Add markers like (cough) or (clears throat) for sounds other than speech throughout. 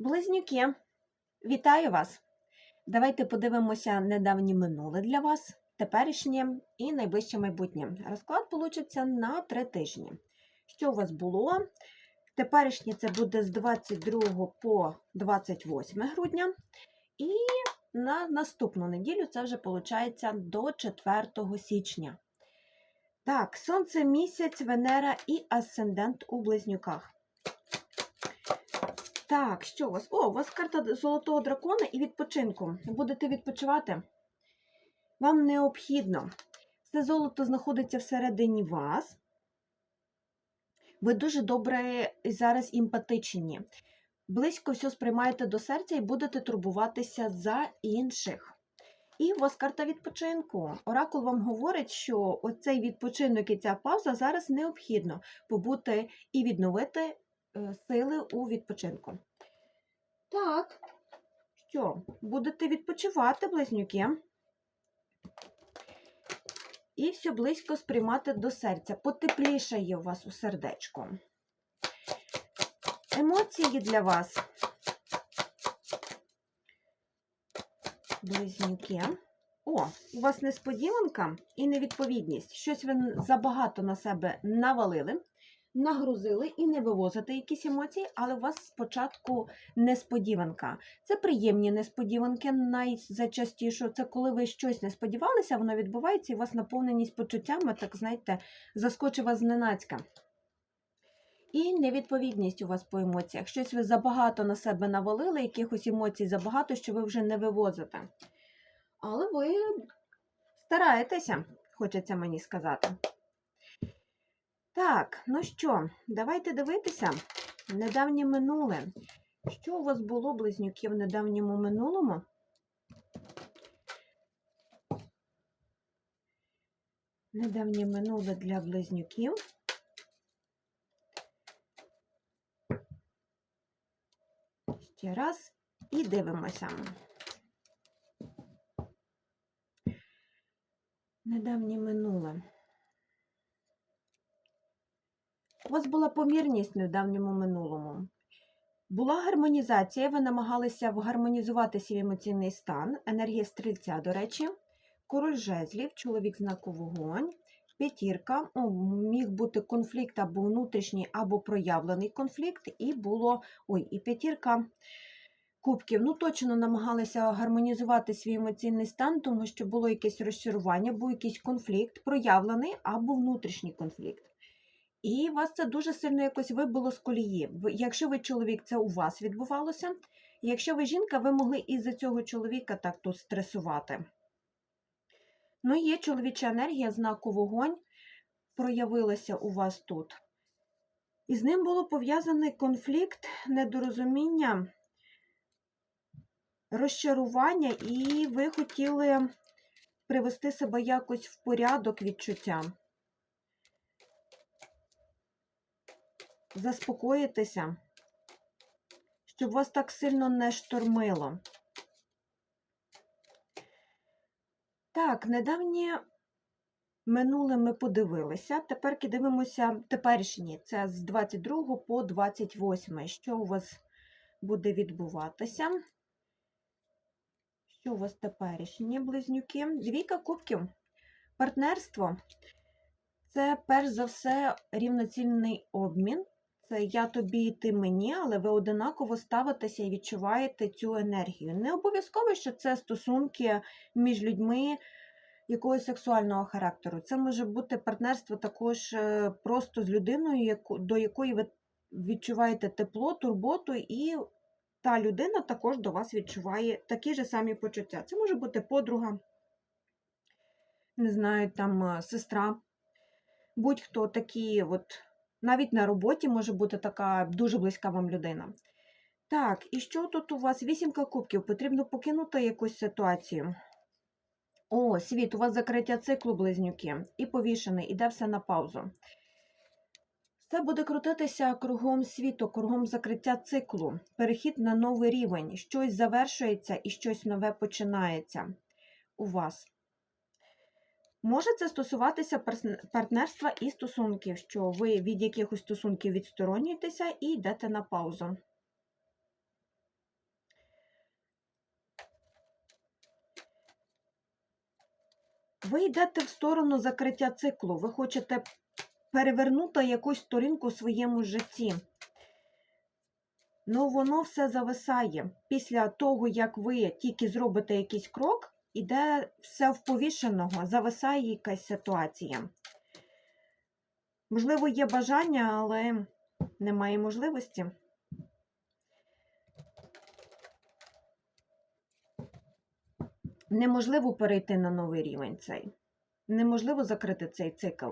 Близнюки, вітаю вас! Давайте подивимося недавнє минуле для вас, теперішнє і найближче майбутнє. Розклад получиться на три тижні. Що у вас було? Теперішнє це буде з 22 по 28 грудня. І на наступну неділю це вже виходить до 4 січня. Так, Сонце, місяць, Венера і Асцендент у близнюках. Так, що у вас? О, у вас карта золотого дракона і відпочинку. Будете відпочивати? Вам необхідно. Це золото знаходиться всередині вас. Ви дуже добре зараз емпатичні. Близько все сприймаєте до серця і будете турбуватися за інших. І у вас карта відпочинку. Оракул вам говорить, що оцей відпочинок і ця пауза зараз необхідно побути і відновити сили у відпочинку. Так, що, будете відпочивати, близнюки? І все близько сприймати до серця. Потеплішає у вас у сердечку. Емоції для вас. Близнюки. О, у вас несподіванка і невідповідність. Щось ви забагато на себе навалили, нагрузили і не вивозите якісь емоції, але у вас спочатку несподіванка. Це приємні несподіванки. Найзачастіше це коли ви щось не сподівалися, воно відбувається, і у вас наповненість почуттями, так знаєте, заскочить вас зненацька. І невідповідність у вас по емоціях. Щось ви забагато на себе навалили, якихось емоцій забагато, що ви вже не вивозите. Але ви стараєтеся, хочеться мені сказати. Так, ну що, давайте дивитися. Недавнє минуле. Що у вас було, близнюки, в недавньому минулому? Недавнє минуле для близнюків. Ще раз і дивимося. Недавнє минуле. У вас була помірність в недавньому минулому. Була гармонізація, ви намагалися вгармонізувати свій емоційний стан, енергія стрільця, до речі, король жезлів, чоловік знаку вогонь, п'ятірка, міг бути конфлікт або внутрішній, або проявлений конфлікт, і було ой, і п'ятірка кубків. Ну, точно намагалися гармонізувати свій емоційний стан, тому що було якесь розчарування, був якийсь конфлікт, проявлений або внутрішній конфлікт. І вас це дуже сильно якось вибило з колії. Якщо ви чоловік, це у вас відбувалося. Якщо ви жінка, ви могли із-за цього чоловіка так тут стресувати. Ну, є чоловіча енергія, знаку вогонь проявилася у вас тут. І з ним було пов'язаний конфлікт, недорозуміння, розчарування, і ви хотіли привести себе якось в порядок відчуття. Заспокоїтися, щоб вас так сильно не штормило. Так, недавнє минуле ми подивилися. Тепер дивимося теперішні. Це з 22 по 28. Що у вас буде відбуватися? Що у вас теперішні близнюки? Двійка кубків. Партнерство це перш за все рівноцінний обмін. Це я тобі і ти мені, але ви одинаково ставитеся і відчуваєте цю енергію. Не обов'язково, що це стосунки між людьми якогось сексуального характеру. Це може бути партнерство також е, просто з людиною, до якої ви відчуваєте тепло, турботу, і та людина також до вас відчуває такі ж самі почуття. Це може бути подруга, не знаю, там е, сестра. Будь-хто такі, от навіть на роботі може бути така дуже близька вам людина. Так, і що тут у вас? Вісімка кубків. Потрібно покинути якусь ситуацію. О, світ, у вас закриття циклу близнюки. І повішений, іде все на паузу. Все буде крутитися кругом світу, кругом закриття циклу, перехід на новий рівень. Щось завершується і щось нове починається у вас. Може це стосуватися партнерства і стосунків, що ви від якихось стосунків відсторонюєтеся і йдете на паузу. Ви йдете в сторону закриття циклу, ви хочете перевернути якусь сторінку в своєму житті. Ну, воно все зависає. Після того, як ви тільки зробите якийсь крок, іде все в повішеного, зависає якась ситуація. Можливо, є бажання, але немає можливості. Неможливо перейти на новий рівень цей. Неможливо закрити цей цикл.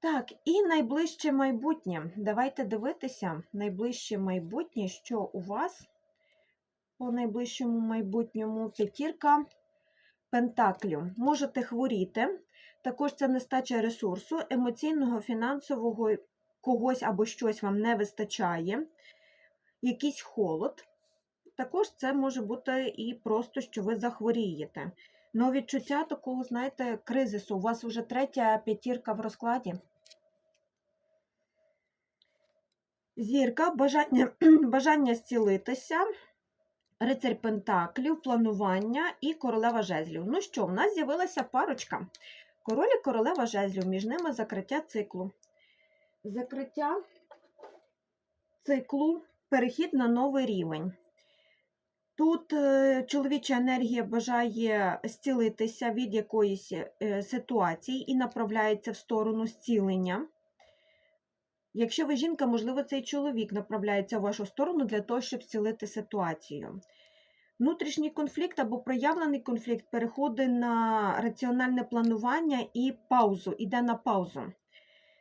Так, і найближче майбутнє. Давайте дивитися найближче майбутнє, що у вас по найближчому майбутньому п'ятірка пентаклів. Можете хворіти, також це нестача ресурсу, емоційного, фінансового когось або щось вам не вистачає, якийсь холод. Також це може бути і просто, що ви захворієте. Но відчуття такого, знаєте, кризису. У вас вже третя п'ятірка в розкладі. Зірка, бажання, (clears throat) бажання зцілитися, рицарь Пентаклів, планування і королева жезлів. Ну що, в нас з'явилася парочка. Король і королева жезлів, між ними закриття циклу. Закриття циклу, перехід на новий рівень. Тут е, чоловіча енергія бажає зцілитися від якоїсь е, ситуації і направляється в сторону зцілення. Якщо ви жінка, можливо, цей чоловік направляється в вашу сторону для того, щоб зцілити ситуацію. Внутрішній конфлікт або проявлений конфлікт переходить на раціональне планування і паузу, іде на паузу.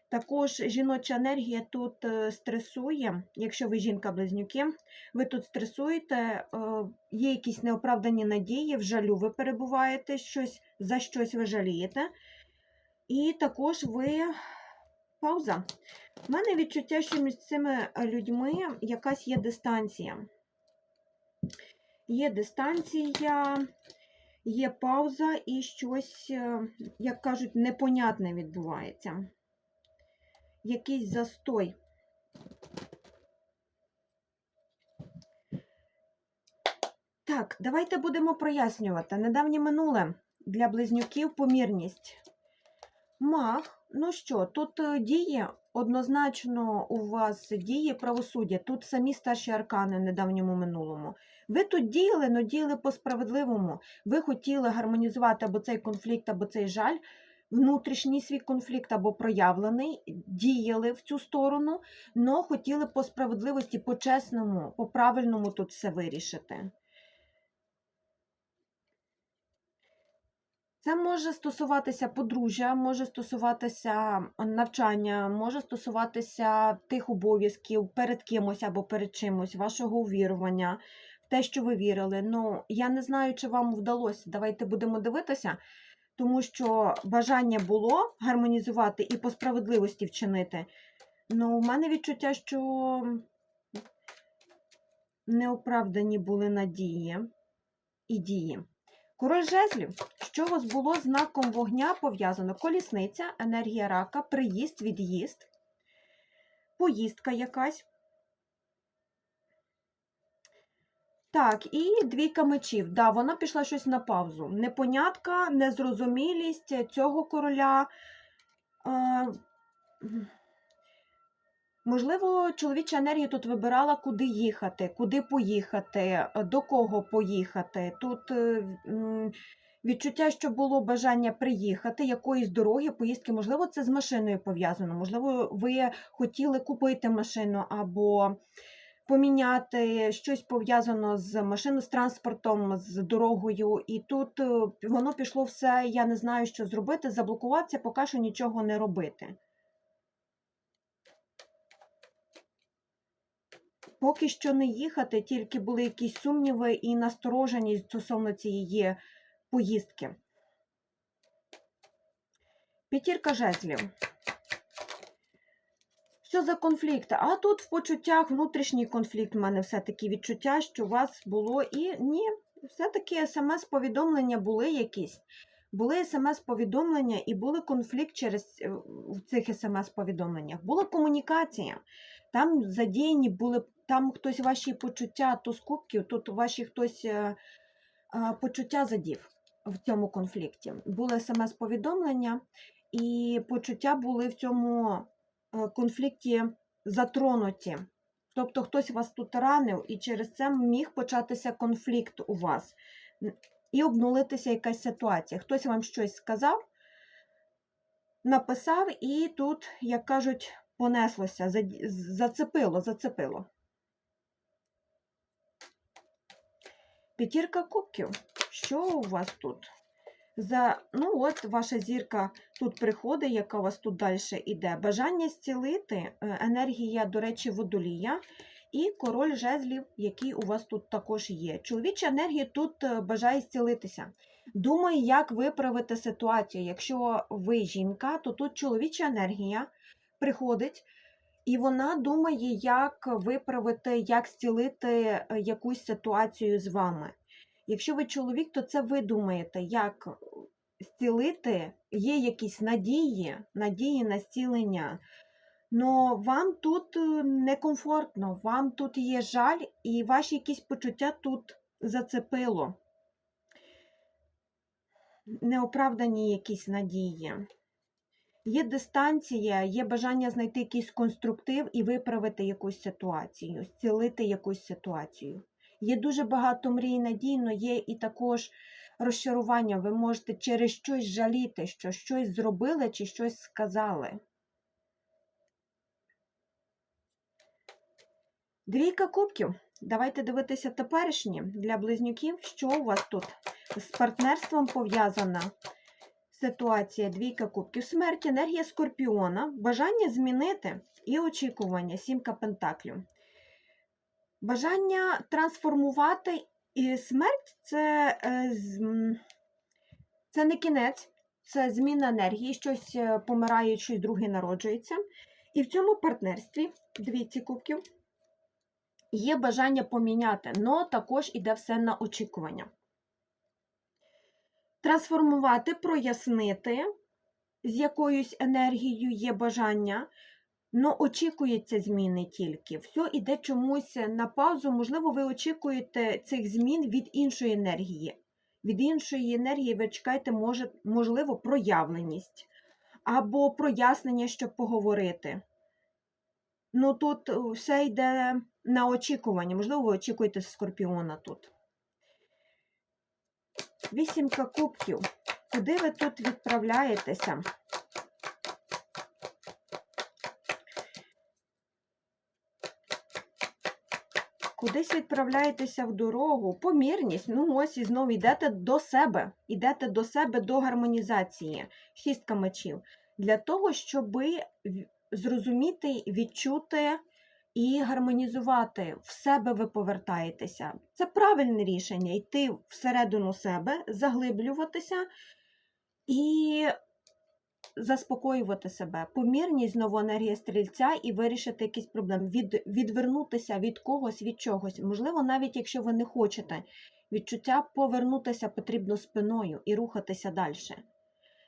Також жіноча енергія тут е, стресує, якщо ви жінка-близнюки, ви тут стресуєте, е, є якісь неоправдані надії, в жалю ви перебуваєте, щось, за щось ви жалієте. І також ви пауза. У мене відчуття, що між цими людьми якась є дистанція. Є дистанція, є пауза і щось, е, як кажуть, непонятне відбувається. Якийсь застой. Так, давайте будемо прояснювати. Недавнє минуле для близнюків помірність. Маг, ну що, тут е, діє однозначно у вас діє правосуддя. Тут самі старші аркани в недавньому минулому. Ви тут діяли, але діяли по-справедливому. Ви хотіли гармонізувати або цей конфлікт, або цей жаль, внутрішній свій конфлікт або проявлений, діяли в цю сторону, але хотіли по справедливості, по-чесному, по-правильному тут все вирішити. Це може стосуватися подружжя, може стосуватися навчання, може стосуватися тих обов'язків перед кимось або перед чимось, вашого увірування, те, що ви вірили. Ну, я не знаю, чи вам вдалося. Давайте будемо дивитися, тому що бажання було гармонізувати і по справедливості вчинити. Ну, у мене відчуття, що неоправдані були надії і дії. Король жезлів, що у вас було знаком вогня пов'язано? Колісниця, енергія рака, приїзд, від'їзд, поїздка якась. Так, і двійка мечів. Да, вона пішла щось на паузу. Непонятка, незрозумілість цього короля. Е, Можливо, чоловіча енергія тут вибирала, куди їхати, куди поїхати, до кого поїхати. Тут е, відчуття, що було бажання приїхати, якоїсь дороги, поїздки, можливо, це з машиною пов'язано. Можливо, ви хотіли купити машину або поміняти щось пов'язано з машиною, з транспортом, з дорогою. І тут е, воно пішло все, я не знаю, що зробити, заблокуватися, поки що нічого не робити. Поки що не їхати, тільки були якісь сумніви і настороженість стосовно цієї поїздки. П'ятірка жезлів. Що за конфлікт? А тут в почуттях внутрішній конфлікт. У мене все-таки відчуття, що у вас було і ні, все-таки смс-повідомлення були якісь. Були смс-повідомлення і були конфлікт через е, в цих смс-повідомленнях. Була комунікація. Там задіяні були, там хтось ваші почуття, то з тут ваші хтось е, а, почуття задів в цьому конфлікті. Були смс-повідомлення, і почуття були в цьому е, конфлікті затронуті. Тобто хтось вас тут ранив, і через це міг початися конфлікт у вас. І обнулитися якась ситуація. Хтось вам щось сказав, написав, і тут, як кажуть, понеслося, зацепило, зацепило. П'ятірка кубків. Що у вас тут? За, ну от ваша зірка тут приходить, яка у вас тут далі йде. Бажання зцілити, е, енергія, до речі, водолія і король жезлів, який у вас тут також є. Чоловіча енергія тут е, бажає зцілитися. Думає, як виправити ситуацію. Якщо ви жінка, то тут чоловіча енергія приходить. І вона думає, як виправити, як зцілити е, якусь ситуацію з вами. Якщо ви чоловік, то це ви думаєте, як зцілити, є якісь надії, надії на зцілення. Но вам тут е, некомфортно, вам тут є жаль, і ваші якісь почуття тут зацепило. Неоправдані якісь надії. Є дистанція, є бажання знайти якийсь конструктив і виправити якусь ситуацію, зцілити якусь ситуацію. Є дуже багато мрій і надій, але є і також розчарування. Ви можете через щось жаліти, що щось зробили чи щось сказали. Двійка кубків. Давайте дивитися теперішні для близнюків, що у вас тут з партнерством пов'язана ситуація. Двійка кубків. Смерть, енергія скорпіона, бажання змінити і очікування. Сімка пентаклів. Бажання трансформувати і смерть це, е, це не кінець, це зміна енергії, щось е, помирає, щось друге народжується. І в цьому партнерстві двійці кубків є бажання поміняти, але також іде все на очікування. Трансформувати, прояснити, з якоюсь енергією є бажання, але очікується зміни тільки. Все іде чомусь на паузу. Можливо, ви очікуєте цих змін від іншої енергії. Від іншої енергії ви чекаєте, може, можливо, проявленість або прояснення, щоб поговорити. Ну тут е, все йде на очікування. Можливо, ви очікуєте скорпіона тут. Вісімка кубків. Куди ви тут відправляєтеся? Кудись відправляєтеся в дорогу, помірність. Ну, ось і знову йдете до себе. Йдете до себе до гармонізації. Шістка мечів. Для того, щоб зрозуміти, відчути і гармонізувати. В себе ви повертаєтеся. Це правильне рішення йти всередину себе, заглиблюватися і заспокоювати себе. Помірність знову енергія стрільця і вирішити якісь проблеми, від, відвернутися від когось, від чогось. Можливо, навіть якщо ви не хочете відчуття, повернутися потрібно спиною і рухатися далі.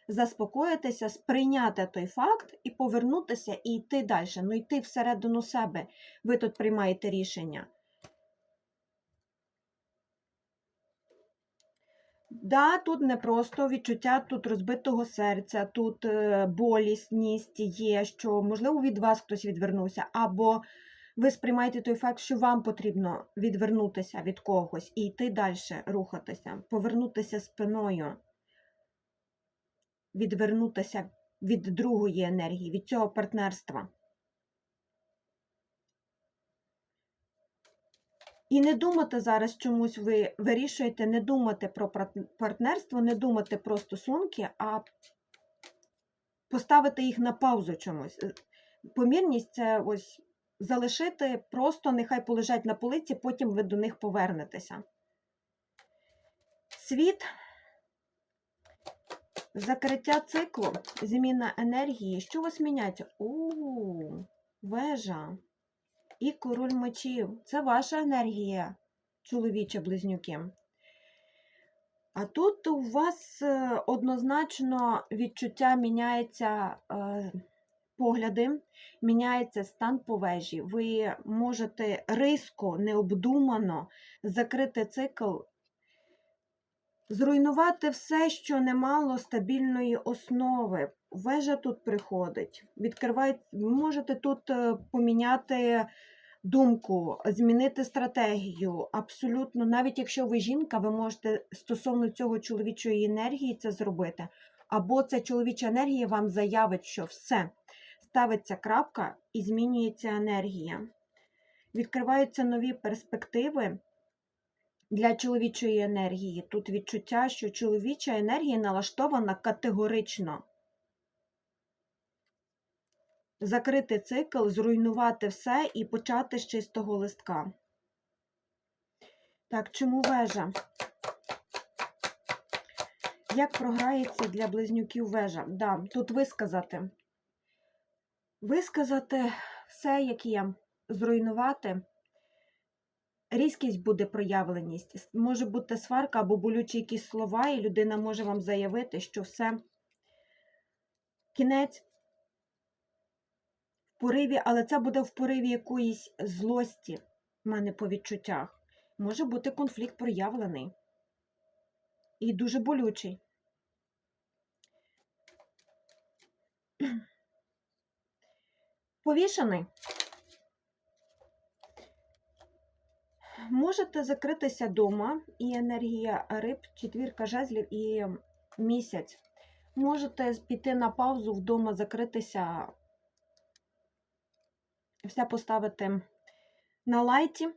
Заспокоїтися, сприйняти той факт і повернутися і йти далі. Ну йти всередину себе. Ви тут приймаєте рішення. Да, тут не просто відчуття тут розбитого серця, тут е, болісність є, що, можливо, від вас хтось відвернувся, або ви сприймаєте той факт, що вам потрібно відвернутися від когось і йти далі, рухатися, повернутися спиною, відвернутися від другої енергії, від цього партнерства. І не думати зараз чомусь ви вирішуєте, не думати про партнерство, не думати про стосунки, а поставити їх на паузу чомусь. Е, Помірність це ось залишити, просто нехай полежать на полиці, потім ви до них повернетеся. Світ, закриття циклу, зміна енергії. Що у вас міняється? У, вежа і король мечів. Це ваша енергія, чоловіче близнюки. А тут у вас е, однозначно відчуття міняється е, погляди, міняється стан по вежі. Ви можете різко, необдумано закрити цикл Зруйнувати все, що не мало стабільної основи. Вежа тут приходить. Відкриває, можете тут е, поміняти думку, змінити стратегію. Абсолютно, навіть якщо ви жінка, ви можете стосовно цього чоловічої енергії це зробити. Або ця чоловіча енергія вам заявить, що все, ставиться крапка і змінюється енергія. Відкриваються нові перспективи для чоловічої енергії. Тут відчуття, що чоловіча енергія налаштована категорично. Закрити цикл, зруйнувати все і почати з чистого листка. Так, чому вежа? Як програється для близнюків вежа? Да, тут висказати. Висказати все, як є, зруйнувати. Різкість буде проявленість. Може бути сварка або болючі якісь слова, і людина може вам заявити, що все кінець в пориві, але це буде в пориві якоїсь злості в мене по відчуттях. Може бути конфлікт проявлений і дуже болючий. Повішений. Можете закритися вдома, і енергія риб, четвірка жезлів і місяць. Можете піти на паузу вдома, закритися, все поставити на лайті.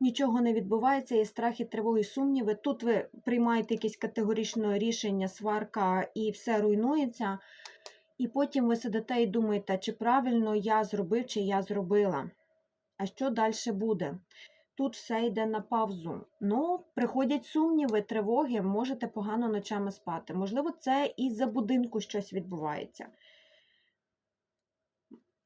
Нічого не відбувається, є страхи, тривоги, сумніви. Тут ви приймаєте якесь категоричне рішення, сварка і все руйнується. І потім ви сидите і думаєте, чи правильно я зробив, чи я зробила. А що далі буде? Тут все йде на паузу. Ну, приходять сумніви, тривоги, можете погано ночами спати. Можливо, це із-за будинку щось відбувається.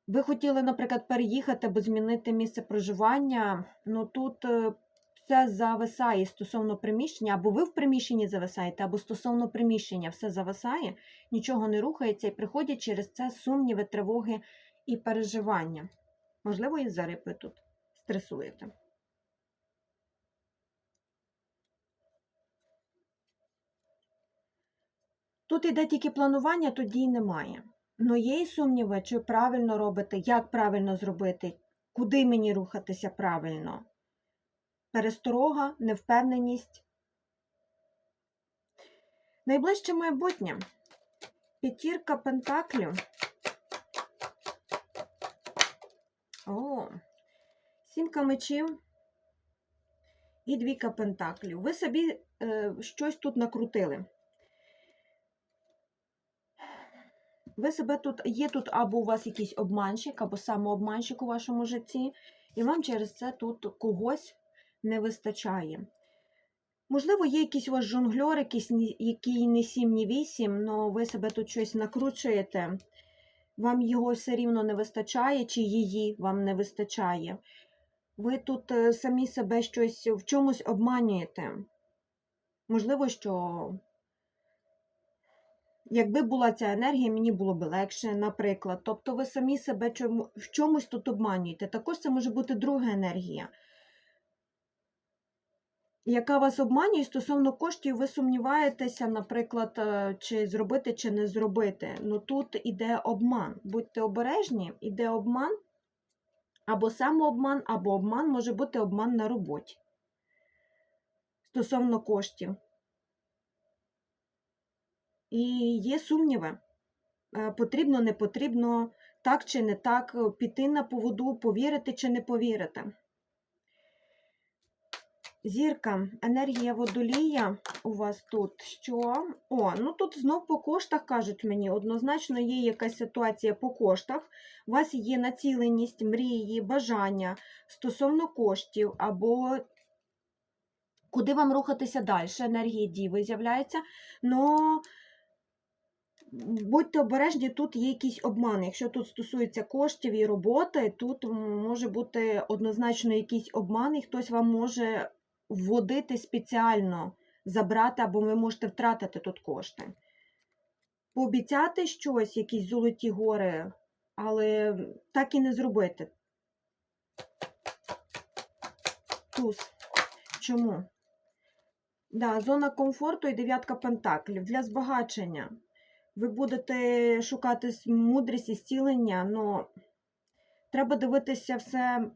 Ви хотіли, наприклад, переїхати або змінити місце проживання. Ну тут е, все зависає стосовно приміщення, або ви в приміщенні зависаєте, або стосовно приміщення все зависає, нічого не рухається, і приходять через це сумніви, тривоги і переживання. Можливо, із-за рипи тут стресуєте. Тут іде тільки планування, тут дій немає. Ну є і сумніви, чи правильно робити, як правильно зробити, куди мені рухатися правильно. Пересторога, невпевненість. Найближче майбутнє. П'ятірка пентаклів. О, сімка мечів і двійка пентаклів. Ви собі е, щось тут накрутили. Ви себе тут є тут або у вас якийсь обманщик, або самообманщик у вашому житті, і вам через це тут когось не вистачає. Можливо, є якийсь у вас жонглер, якийсь, який не 7, ні 8, але ви себе тут щось накручуєте, вам його все рівно не вистачає, чи її вам не вистачає. Ви тут е, самі себе щось в чомусь обманюєте. Можливо, що Якби була ця енергія, мені було б легше, наприклад. Тобто ви самі себе в чомусь тут обманюєте. Також це може бути друга енергія, яка вас обманює стосовно коштів, ви сумніваєтеся, наприклад, е, чи зробити, чи не зробити. Ну тут іде обман. Будьте обережні, іде обман, або самообман, або обман може бути обман на роботі стосовно коштів. І є сумніви. Е, Потрібно, не потрібно, так чи не так, е, піти на поводу, повірити чи не повірити. Зірка, енергія водолія у вас тут. Що? О, ну тут знов по коштах кажуть мені, однозначно є якась ситуація по коштах. У вас є націленість, мрії, бажання стосовно коштів, або куди вам рухатися далі. Енергія діви з'являється. Но будьте обережні, тут є якийсь обман. Якщо тут стосується коштів і роботи, тут може бути однозначно якийсь обман, і хтось вам може вводити спеціально, забрати, або ви можете втратити тут кошти. Пообіцяти щось, якісь золоті гори, але так і не зробити. Туз. Чому? Да, зона комфорту і дев'ятка пентаклів для збагачення. Ви будете шукати мудрість і зцілення, але треба дивитися все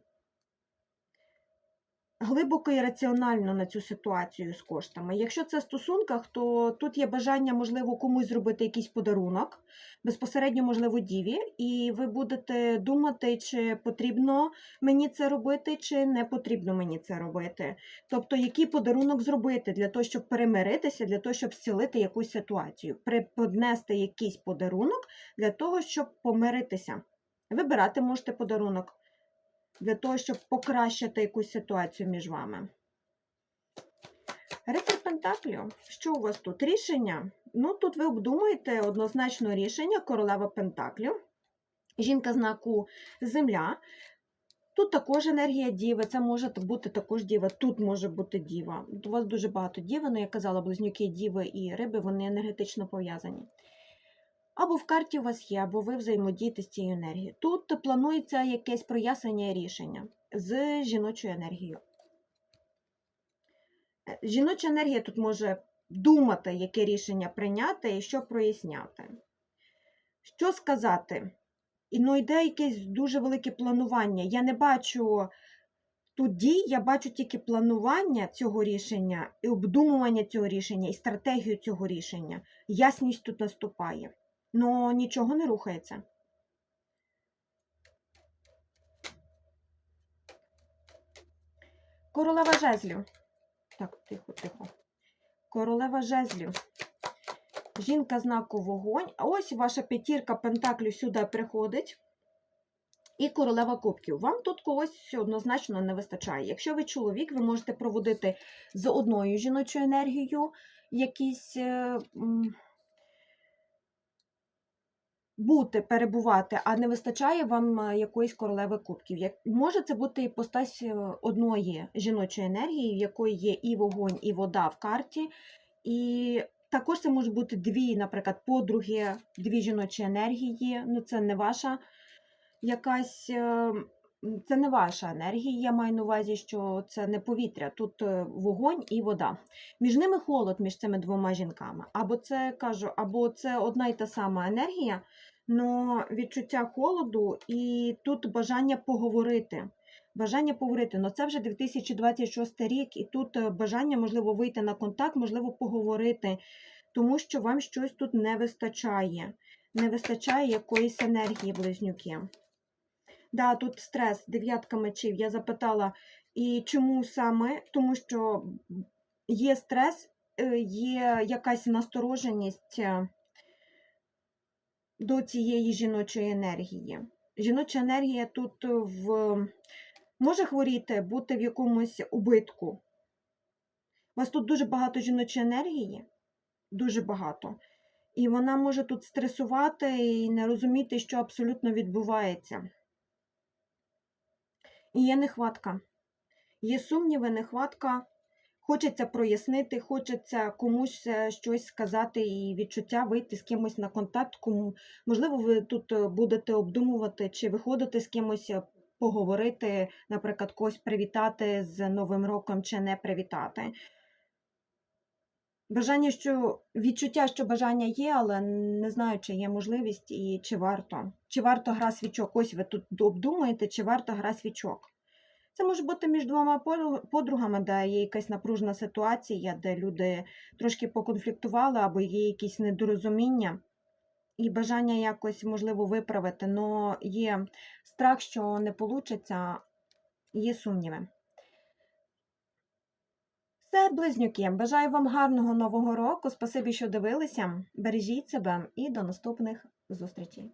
глибоко і раціонально на цю ситуацію з коштами. Якщо це в стосунках, то тут є бажання, можливо, комусь зробити якийсь подарунок, безпосередньо, можливо, діві, і ви будете думати, чи потрібно мені це робити, чи не потрібно мені це робити. Тобто, який подарунок зробити для того, щоб перемиритися, для того, щоб зцілити якусь ситуацію, преподнести якийсь подарунок для того, щоб помиритися. Вибирати можете подарунок для того, щоб покращити якусь ситуацію між вами. Рицар Пентаклів. Що у вас тут? Рішення? Ну, тут ви обдумуєте однозначно рішення королева Пентаклів. Жінка знаку Земля. Тут також енергія діви, це може бути також діва, тут може бути діва. У вас дуже багато діви, ну, я казала, близнюки, діви і риби, вони енергетично пов'язані. Або в карті у вас є, або ви взаємодієте з цією енергією. Тут планується якесь прояснення рішення з жіночою енергією. Е, Жіноча енергія тут може думати, яке рішення прийняти і що проясняти. Що сказати? І ну, йде якесь дуже велике планування. Я не бачу тут дій, я бачу тільки планування цього рішення, і обдумування цього рішення, і стратегію цього рішення. Ясність тут наступає. Ну нічого не рухається. Королева жезлів. Так, тихо, тихо. Королева жезлів. Жінка знаку вогонь. Ось ваша п'ятірка пентаклів сюди приходить. І королева кубків. Вам тут когось однозначно не вистачає. Якщо ви чоловік, ви можете проводити з одною жіночою енергією якісь. Бути, перебувати, а не вистачає вам е, якоїсь королеви кубків. Як може це бути іпостась е, одної жіночої енергії, в якої є і вогонь, і вода в карті, і також це може бути дві, наприклад, подруги, дві жіночі енергії. Ну, це не ваша якась. Це не ваша енергія, я маю на увазі, що це не повітря, тут е, вогонь і вода. Між ними холод між цими двома жінками. Або це кажу, або це одна й та сама енергія, але відчуття холоду і тут бажання поговорити. Бажання поговорити, ну це вже 2026 рік, і тут е, бажання, можливо, вийти на контакт, можливо, поговорити, тому що вам щось тут не вистачає. Не вистачає якоїсь енергії, близнюки. Да, тут стрес, дев'ятка мечів. Я запитала, і чому саме? Тому що є стрес, е, є якась настороженість е, до цієї жіночої енергії. Жіноча енергія тут в... може хворіти, бути в якомусь убитку. У вас тут дуже багато жіночої енергії, дуже багато. І вона може тут стресувати і не розуміти, що абсолютно відбувається. І є нехватка. Є сумніви, нехватка. Хочеться прояснити, хочеться комусь е, щось сказати і відчуття вийти з кимось на контакт. Кому... Можливо, ви тут е, будете обдумувати, чи виходити з кимось е, поговорити, наприклад, когось привітати з Новим роком чи не привітати. Бажання, що відчуття, що бажання є, але не знаю, чи є можливість і чи варто. Чи варто гра свічок? Ось ви тут обдумуєте, чи варто гра свічок. Це може бути між двома подругами, де є якась напружена ситуація, де люди трошки поконфліктували або є якісь недорозуміння і бажання якось, можливо, виправити, але є страх, що не вийде, є сумніви. Все, близнюки. Бажаю вам гарного нового року. Спасибі, що дивилися. Бережіть себе і до наступних зустрічей.